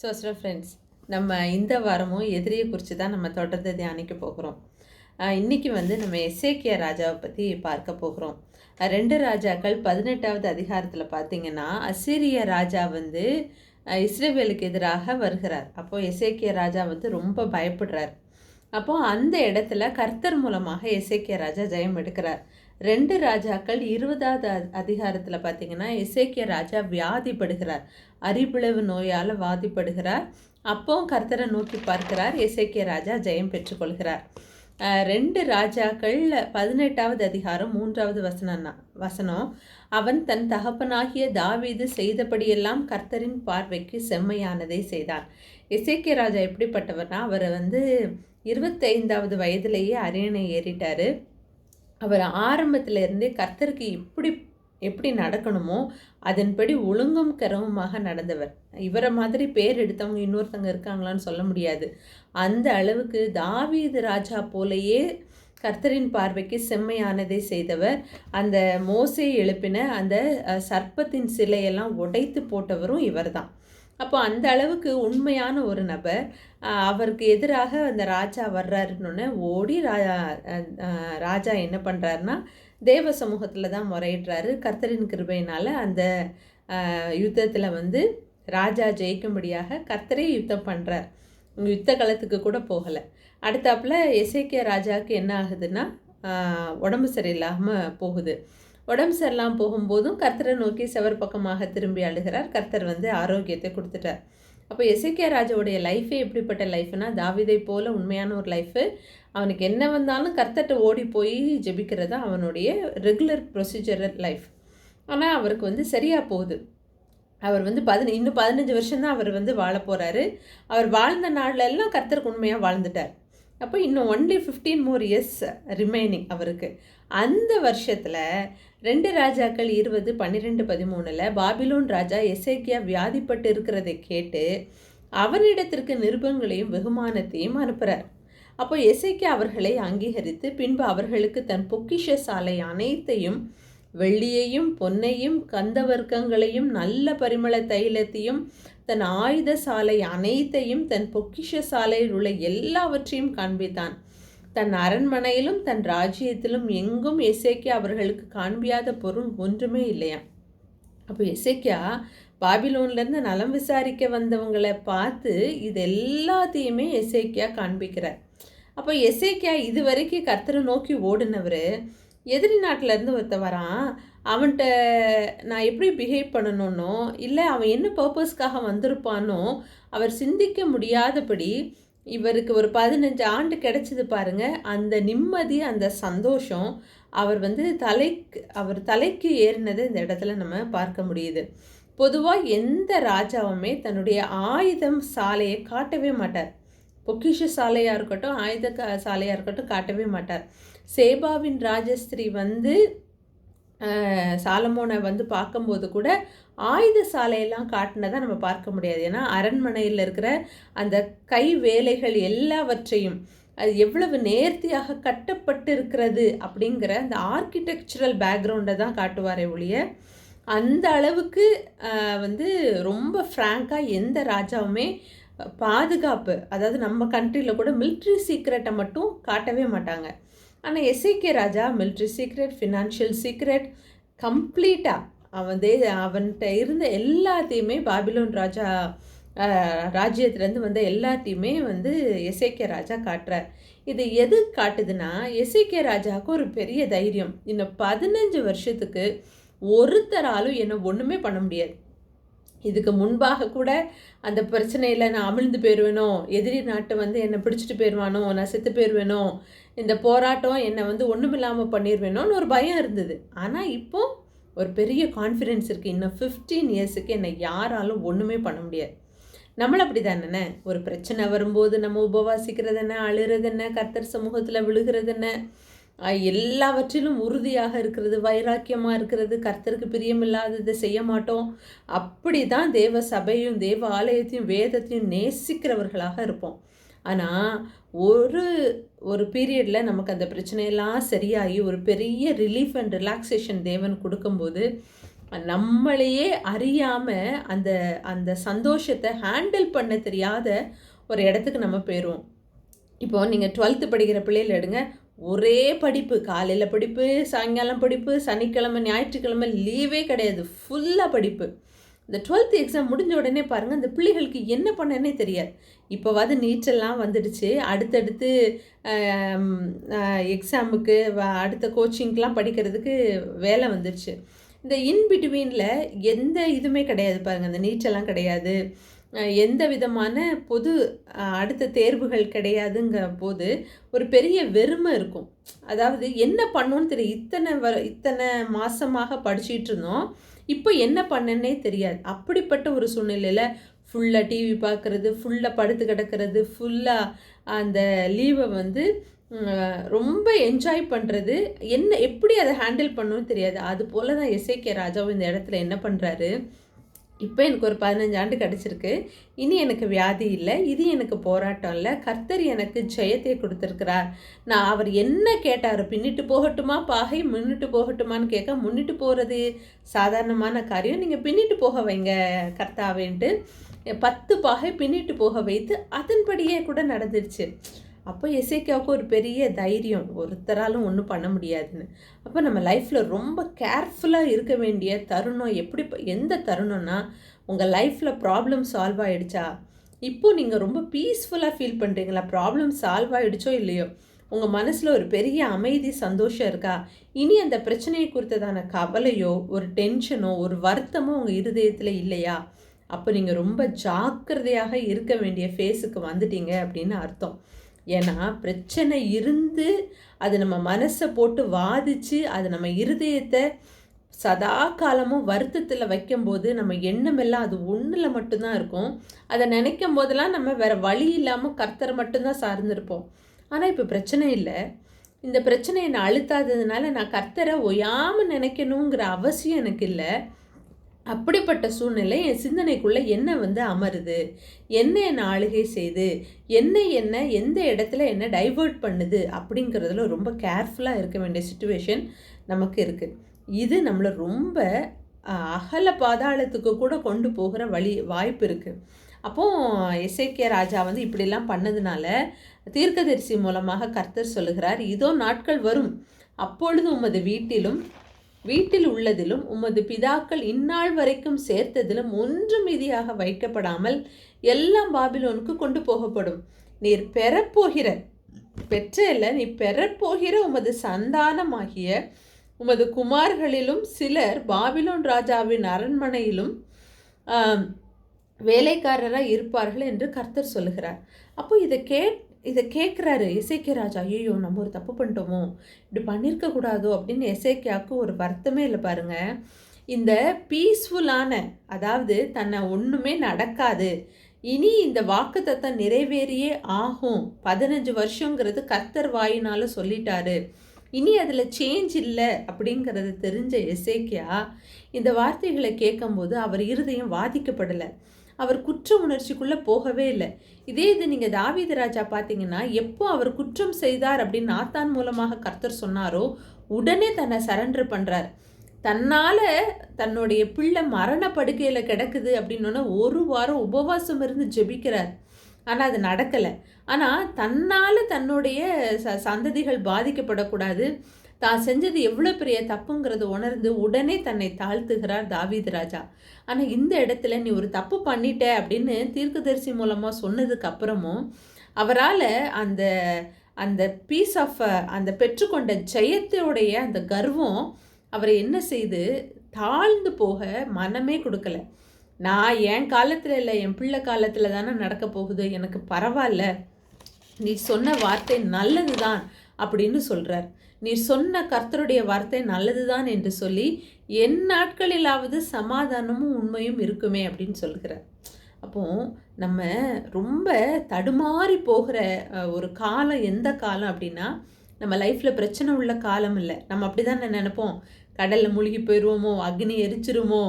So ஸ்டோ friends நம்ம இந்த வாரமும் எதிரியை குறித்து தான் நம்ம தொடர்ந்து தியானிக்க போகிறோம். இன்றைக்கி வந்து நம்ம எஸ்ஏகே ராஜாவை பற்றி பார்க்க போகிறோம். ரெண்டு ராஜாக்கள் பதினெட்டாவது அதிகாரத்தில் பார்த்தீங்கன்னா அசிரிய ராஜா வந்து இஸ்ரேவேலுக்கு எதிராக வருகிறார். அப்போது எஸ்ஏகே ராஜா வந்து ரொம்ப பயப்படுறார். அப்போது அந்த இடத்துல கர்த்தர் மூலமாக எஸ்ஏகே ராஜா ஜெயம் எடுக்கிறார். ரெண்டு ராஜாக்கள் இருபதாவது அதிகாரத்தில் பார்த்தீங்கன்னா இசைக்கிய ராஜா வியாதிப்படுகிறார். அரிபிளவு நோயால் வாதிப்படுகிறார். அப்போவும் கர்த்தரை நோக்கி பார்க்கிறார். இசைக்கிய ராஜா ஜெயம் பெற்றுக்கொள்கிறார். ரெண்டு ராஜாக்கள் பதினெட்டாவது அதிகாரம் மூன்றாவது வசனம் வசனம் அவன் தன் தகப்பனாகிய தாவீது செய்தபடியெல்லாம் கர்த்தரின் பார்வைக்கு செம்மையானதை செய்தான். இசைக்கிய ராஜா எப்படிப்பட்டவர்னா அவரை வந்து இருபத்தைந்தாவது வயதிலேயே அரியணை ஏறிட்டார். அவர் ஆரம்பத்தில் இருந்தே கர்த்தருக்கு எப்படி எப்படி நடக்கணுமோ அதன்படி ஒழுங்கும் கரவுமாக நடந்தவர். இவரை மாதிரி பேர் எடுத்தவங்க இன்னொருத்தங்க இருக்காங்களான்னு சொல்ல முடியாது. அந்த அளவுக்கு தாவீது ராஜா போலயே கர்த்தரின் பார்வைக்கு செம்மையானதை செய்தவர். அந்த மோசையை எழுப்பின அந்த சர்ப்பத்தின் சிலையெல்லாம் உடைத்து போட்டவரும் இவர்தான். அப்போ அந்த அளவுக்கு உண்மையான ஒரு நபர் அவருக்கு எதிராக அந்த ராஜா வர்றாருன்னு ஓடி ராஜா என்ன பண்ணுறாருன்னா தேவ சமூகத்தில் தான் முறையிடுறாரு. கர்த்தரின் கிருபையினால் அந்த யுத்தத்தில் வந்து ராஜா ஜெயிக்கும்படியாக கர்த்தரே யுத்தம் பண்ணுறார் யுத்த களத்துக்கு கூட போகலை. அடுத்தாப்புல எசேக்கிய ராஜாவுக்கு என்ன ஆகுதுன்னா உடம்பு சரியில்லாமல் போகுது. உடம்பு சரியில்லாமல் போகும்போதும் கர்த்தரை நோக்கி செவர் பக்கமாக திரும்பி அழுகிறார். கர்த்தர் வந்து ஆரோக்கியத்தை கொடுத்துட்டார். அப்போ எசேக்கியா ராஜாவுடைய லைஃபே எப்படிப்பட்ட லைஃப்னா தாவிதை போல உண்மையான ஒரு லைஃபு. அவனுக்கு என்ன வந்தாலும் கர்த்தர்கிட்ட ஓடி போய் ஜெபிக்கிறது தான் அவனுடைய ரெகுலர் ப்ரொசீஜரல் லைஃப் ஆனால் அவருக்கு வந்து சரியாக போகுது. அவர் வந்து பதின இன்னும் பதினஞ்சு வருஷம்தான் அவர் வந்து வாழ போகிறாரு அவர் வாழ்ந்த நாள்ல எல்லாம் கர்த்தருக்கு உண்மையாக வாழ்ந்துட்டார். அப்போ இன்னும் only fifteen more years remaining அவருக்கு. அந்த வருஷத்தில் ரெண்டு ராஜாக்கள் இருபது பன்னிரெண்டு பதிமூணில் பாபிலோன் ராஜா எசேக்கியா வியாதிப்பட்டு இருக்கிறதை கேட்டு அவரிடத்திற்கு நிருபங்களையும் வெகுமானத்தையும் அனுப்புகிறார் அப்போ எசைக்கு அவர்களை அங்கீகரித்து பின்பு அவர்களுக்கு தன் பொக்கிஷ சாலை அனைத்தையும் வெள்ளியையும் பொன்னையும் கந்தவர்க்கங்களையும் நல்ல பரிமள தைலத்தையும் தன் ஆயுத சாலை அனைத்தையும் தன் பொக்கிஷ சாலையில் உள்ள எல்லாவற்றையும் காண்பித்தான். தன் அரண்மனையிலும் தன் ராஜ்யத்திலும் எங்கும் எசேக்கியா அவர்களுக்கு காண்பியாத பொருள் ஒன்றுமே இல்லையா? அப்போ எசேக்கியா பாபிலோன்லேருந்து நலம் விசாரிக்க வந்தவங்களை பார்த்து இது எல்லாத்தையுமே எசேக்கியா காண்பிக்கிறார். அப்போ எசேக்கியா இது வரைக்கும் கர்த்தரை நோக்கி ஓடினவர் எதிரி நாட்டிலேருந்து ஒருத்த வரான். அவன்கிட்ட நான் எப்படி பிஹேவ் பண்ணணும்னோ இல்லை அவன் என்ன பர்பஸ்க்காக வந்திருப்பானோ அவர் சிந்திக்க முடியாதபடி இவருக்கு ஒரு பதினஞ்சு ஆண்டு கிடைச்சது பாருங்க. அந்த நிம்மதி அந்த சந்தோஷம் அவர் வந்து தலைக்கு அவர் தலைக்கு ஏறினதை இந்த இடத்துல நம்ம பார்க்க முடியுது. பொதுவாக எந்த ராஜாவுமே தன்னுடைய ஆயுதம் சாலையை காட்டவே மாட்டார். பொக்கிஷ சாலையாக இருக்கட்டும் ஆயுத சாலையாக இருக்கட்டும் காட்டவே மாட்டார். சேபாவின் ராஜஸ்திரி வந்து சாலமோனை வந்து பார்க்கும்போது கூட ஆயுத சாலையெல்லாம் காட்டினதை நம்ம பார்க்க முடியாது. ஏன்னா அரண்மனையில் இருக்கிற அந்த கை வேலைகள் எல்லாவற்றையும் அது எவ்வளவு நேர்த்தியாக கட்டப்பட்டு இருக்கிறது அப்படிங்கிற அந்த ஆர்கிடெக்சரல் பேக்ரவுண்டை தான் காட்டுவாரே ஒழிய அந்த அளவுக்கு வந்து ரொம்ப ஃப்ராங்காக எந்த ராஜாவுமே பாதுகாப்பு அதாவது நம்ம கண்ட்ரியில் கூட மிலிட்ரி சீக்ரெட்டை மட்டும் காட்டவே மாட்டாங்க. ஆனால் SIK Raja military secret financial secret கம்ப்ளீட்டாக அவன் தே அவன்கிட்ட இருந்த எல்லாத்தையுமே பாபிலோன் ராஜா ராஜ்யத்துலேருந்து வந்த எல்லாத்தையுமே வந்து எஸ்ஐகே ராஜா காட்டுறார். இது எது காட்டுதுன்னா எஸ்ஐகே ராஜாவுக்கு ஒரு பெரிய தைரியம். இன்னும் பதினஞ்சு வருஷத்துக்கு ஒருத்தராலும் என்னை ஒன்றுமே பண்ண முடியாது. இதுக்கு முன்பாக கூட அந்த பிரச்சனையில் நான் அமிழ்ந்து போயிடுவேனோ எதிரி நாட்டை வந்து என்னை பிடிச்சிட்டு போயிடுவானோ நான் செத்து போயிடுவேனோ இந்த போராட்டம் என்னை வந்து ஒன்றுமில்லாமல் பண்ணிடுவேனோன்னு ஒரு பயம் இருந்தது. ஆனால் இப்போ ஒரு பெரிய கான்ஃபிடென்ஸ் இருக்குது இன்னும் ஃபிஃப்டீன் இயர்ஸுக்கு என்னை யாராலும் ஒன்றுமே பண்ண முடியாது. நம்மள அப்படி தானே ஒரு பிரச்சனை வரும்போது நம்ம உபவாசிக்கிறது என்ன அழுகிறது என்ன கர்த்தர் சமூகத்தில் விழுகிறது என்ன எல்லாவற்றிலும் உறுதியாக இருக்கிறது வைராக்கியமாக இருக்கிறது கர்த்தருக்கு பிரியமில்லாததை செய்ய மாட்டோம். அப்படி தான் தேவ சபையும் தேவ ஆலயத்தையும் வேதத்தையும் நேசிக்கிறவர்களாக இருப்போம். ஆனால் ஒரு ஒரு பீரியடில் நமக்கு அந்த பிரச்சனையெல்லாம் சரியாகி ஒரு பெரிய ரிலீஃப் அண்ட் ரிலாக்ஸேஷன் தேவன் கொடுக்கும்போது நம்மளையே அறியாமல் அந்த அந்த சந்தோஷத்தை ஹேண்டில் பண்ண தெரியாத ஒரு இடத்துக்கு நம்ம போயிடுவோம். இப்போ நீங்கள் டுவெல்த்து படிக்கிற பிள்ளைகள் எடுங்க. ஒரே படிப்பு காலையில் படிப்பு சாயங்காலம் படிப்பு சனிக்கிழமை ஞாயிற்றுக்கிழமை லீவே கிடையாது. ஃபுல்லாக படிப்பு. இந்த டுவெல்த் எக்ஸாம் முடிஞ்ச உடனே பாருங்கள் அந்த பிள்ளைகளுக்கு என்ன பண்ணனே தெரியாது. இப்போவாது நீச்சல்லாம் வந்துடுச்சு. அடுத்தடுத்து எக்ஸாமுக்கு அடுத்த கோச்சிங்க்கெலாம் படிக்கிறதுக்கு வேலை வந்துடுச்சு. இந்த இன்பிட்வீனில் எந்த இதுவுமே கிடையாது பாருங்கள் அந்த நீச்சல்லாம் கிடையாது. எந்த விதமான பொது அடுத்த தேர்வுகள் கிடையாதுங்கிற போது ஒரு பெரிய வெறுமை இருக்கும். அதாவது என்ன பண்ணோன்னு தெரியும் இத்தனை வ இத்தனை மாதமாக படிச்சுட்டு இருந்தோம். இப்போ என்ன பண்ணனே தெரியாது. அப்படிப்பட்ட ஒரு சூழ்நிலையில் ஃபுல்லாக டிவி பார்க்குறது ஃபுல்லாக படுத்து கிடக்கிறது ஃபுல்லாக அந்த லீவை வந்து ரொம்ப என்ஜாய் பண்ணுறது என்ன எப்படி அதை ஹேண்டில் பண்ணணும்னு தெரியாது. அது போல் தான் எஸ்ஏகே ராஜாவும் இந்த இடத்துல என்ன பண்ணுறாரு இப்போ எனக்கு ஒரு பதினஞ்சு ஆண்டு கிடச்சிருக்கு. இனி எனக்கு வியாதி இல்லை. இது எனக்கு போராட்டம் இல்லை. கர்த்தர் எனக்கு ஜெயத்தை கொடுத்துருக்கிறார். நான் அவர் என்ன கேட்டார்? பின்னிட்டு போகட்டுமா? பாகை முன்னிட்டு போகட்டுமான்னு கேட்க முன்னிட்டு போகிறது சாதாரணமான காரியம். நீங்கள் பின்னிட்டு போக வைங்க கர்த்தாவேன்ட்டு. பத்து பாகை பின்னிட்டு போக வைத்து அதன்படியே கூட நடந்துருச்சு. அப்போ எசேக்கியாவுக்கு ஒரு பெரிய தைரியம் ஒருத்தராலும் ஒன்றும் பண்ண முடியாதுன்னு. அப்போ நம்ம லைஃப்பில் ரொம்ப கேர்ஃபுல்லாக இருக்க வேண்டிய தருணம் எப்படி எந்த தருணம்னா உங்கள் லைஃப்பில் ப்ராப்ளம் சால்வ் ஆகிடுச்சா இப்போது நீங்கள் ரொம்ப பீஸ்ஃபுல்லாக ஃபீல் பண்ணுறீங்களா ப்ராப்ளம் சால்வ் ஆகிடுச்சோ இல்லையோ? உங்கள் மனசில் ஒரு பெரிய அமைதி சந்தோஷம் இருக்கா? இனி அந்த பிரச்சனையை குறித்ததான கவலையோ ஒரு டென்ஷனோ ஒரு வருத்தமோ உங்கள் இருதயத்தில் இல்லையா? அப்போ நீங்கள் ரொம்ப ஜாக்கிரதையாக இருக்க வேண்டிய ஃபேஸுக்கு வந்துட்டீங்க அப்படின்னு அர்த்தம். ஏன்னா பிரச்சனை இருந்து அது நம்ம மனசை போட்டு வாதித்து அது நம்ம இருதயத்தை சதா காலமும் வருத்தத்தில் வைக்கும்போது நம்ம எண்ணமெல்லாம் அது ஒன்றில் மட்டும்தான் இருக்கும். அதை நினைக்கும் போதெல்லாம் நம்ம வேறு வழி இல்லாமல் கர்த்தரை மட்டும்தான் சார்ந்திருப்போம். ஆனால் இப்போ பிரச்சனை இல்லை. இந்த பிரச்சனையை நான் அழுத்தாததுனால நான் கர்த்தரை ஒயாமல் நினைக்கணுங்கிற அவசியம் எனக்கு இல்லை. அப்படிப்பட்ட சூழ்நிலை என் சிந்தனைக்குள்ளே என்ன வந்து அமருது? என்ன என்னை ஆளுகை செய்து? என்ன என்ன எந்த இடத்துல என்ன டைவர்ட் பண்ணுது? அப்படிங்கிறதுல ரொம்ப கேர்ஃபுல்லாக இருக்க வேண்டிய சுச்சுவேஷன் நமக்கு இருக்குது இது நம்மளை ரொம்ப அகல பாதாளத்துக்கு கூட கொண்டு போகிற வழி வாய்ப்பு இருக்குது அப்போது எஸ்ஏகே ராஜா வந்து இப்படிலாம் பண்ணதுனால தீர்க்கதரிசி மூலமாக கர்த்தர் சொல்லுகிறார் இதோ நாட்கள் வரும். அப்பொழுது உமது வீட்டிலும் வீட்டில் உள்ளதிலும் உமது பிதாக்கள் இந்நாள் வரைக்கும் சேர்த்ததிலும் ஒன்று மீதியாக வைக்கப்படாமல் எல்லாம் பாபிலோனுக்கு கொண்டு போகப்படும். நீர் பெறப்போகிற பெற்ற நீ பெறப்போகிற உமது சந்தானமாகிய உமது குமார்களிலும் சிலர் பாபிலோன் ராஜாவின் அரண்மனையிலும் வேலைக்காரராக இருப்பார்கள் என்று கர்த்தர் சொல்லுகிறார். அப்போ இதை கேட் இதை கேட்குறாரு எசேக்கிய ராஜா ஐயோ நம்ம ஒரு தப்பு பண்ணிட்டோமோ? இப்படி பண்ணியிருக்க கூடாதோ? அப்படின்னு எசேக்கியாவுக்கு ஒரு வருத்தமே இல்லை பாருங்க. இந்த பீஸ்ஃபுல்லான அதாவது தன்னை ஒன்றுமே நடக்காது இனி இந்த வாக்கு தத்தம் நிறைவேறியே ஆகும். பதினஞ்சு வருஷங்கிறது கர்த்தர் வாயினால் சொல்லிட்டாரு. இனி அதில் சேஞ்ச் இல்லை அப்படிங்கிறது தெரிஞ்ச எசேக்கியா இந்த வார்த்தைகளை கேட்கும்போது அவர் இருதயம் பாதிக்கப்படலை அவர் குற்ற உணர்ச்சிக்குள்ளே போகவே இல்லை. இதே இது நீங்கள் தாவீது ராஜா பார்த்தீங்கன்னா எப்போ அவர் குற்றம் செய்தார் அப்படின்னு நாத்தான் மூலமாக கர்த்தர் சொன்னாரோ உடனே தன்னை சரண்டர் பண்ணுறார் தன்னால் தன்னுடைய பிள்ளை மரண படுக்கையில் கிடக்குது அப்படின்னோன்னா ஒரு வாரம் உபவாசம் இருந்து ஜெபிக்கிறார். ஆனால் அது நடக்கலை. ஆனால் தன்னால் தன்னுடைய ச சந்ததிகள் பாதிக்கப்படக்கூடாது. தான் செஞ்சது எவ்வளோ பெரிய தப்புங்கிறத உணர்ந்து உடனே தன்னை தாழ்த்துகிறார் தாவீது ராஜா. ஆனால் இந்த இடத்துல நீ ஒரு தப்பு பண்ணிட்ட அப்படின்னு தீர்க்கதரிசி மூலமாக சொன்னதுக்கு அப்புறமும் அவரால் அந்த அந்த பீஸ் ஆஃப் அந்த பெற்றுக்கொண்ட ஜெயத்தோடைய அந்த கர்வம் அவரை என்ன செய்து தாழ்ந்து போக மனமே கொடுக்கல. நான் என் காலத்தில் இல்லை என் பிள்ளை காலத்தில் தானே நடக்க போகுது எனக்கு பரவாயில்ல. நீ சொன்ன வார்த்தை நல்லது தான் அப்படின்னு சொல்கிறார் நீர் சொன்ன கர்த்தருடைய வார்த்தை நல்லதுதான் என்று சொல்லி என் நாட்களிலாவது சமாதானமும் உண்மையும் இருக்குமே அப்படின்னு சொல்கிறார். அப்போ நம்ம ரொம்ப தடுமாறி போகிற ஒரு காலம் எந்த காலம் அப்படின்னா நம்ம லைஃப்பில் பிரச்சனை உள்ள காலம் இல்லை. நம்ம அப்படி தான் நினைப்போம். கடலில் மூழ்கி போயிடுவோமோ அக்னி எரிச்சிருமோ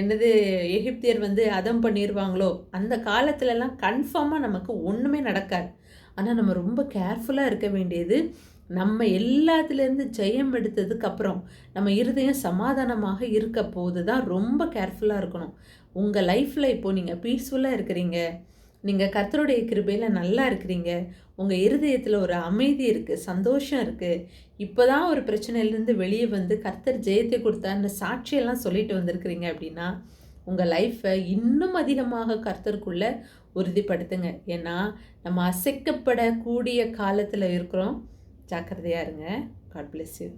என்னது எகிப்தியர் வந்து அதம் பண்ணிடுவாங்களோ அந்த காலத்துலலாம் கன்ஃபார்மாக நமக்கு ஒன்றுமே நடக்காது. ஆனால் நம்ம ரொம்ப கேர்ஃபுல்லாக இருக்க வேண்டியது நம்ம எல்லாத்துலேருந்து ஜெயம் எடுத்ததுக்கப்புறம் நம்ம இருதயம் சமாதானமாக இருக்க போது தான் ரொம்ப கேர்ஃபுல்லாக இருக்கணும். உங்கள் லைஃப்பில் இப்போது நீங்கள் பீஸ்ஃபுல்லாக இருக்கிறீங்க. நீங்கள் கர்த்தருடைய கிருபையில் நல்லா இருக்கிறீங்க. உங்கள் இருதயத்தில் ஒரு அமைதி இருக்குது சந்தோஷம் இருக்குது இப்போ தான் ஒரு பிரச்சனையிலேருந்து வெளியே வந்து கர்த்தர் ஜெயத்தை கொடுத்தாருன்னு சாட்சியெல்லாம் சொல்லிட்டு வந்திருக்கிறீங்க அப்படின்னா உங்கள் லைஃப்பை இன்னும் அதிகமாக கர்த்தருக்குள்ளே உறுதிப்படுத்துங்க. ஏன்னா நம்ம அசைக்கப்படக்கூடிய காலத்தில் இருக்கிறோம். ஜாக்கிரதையாக இருங்க. God bless you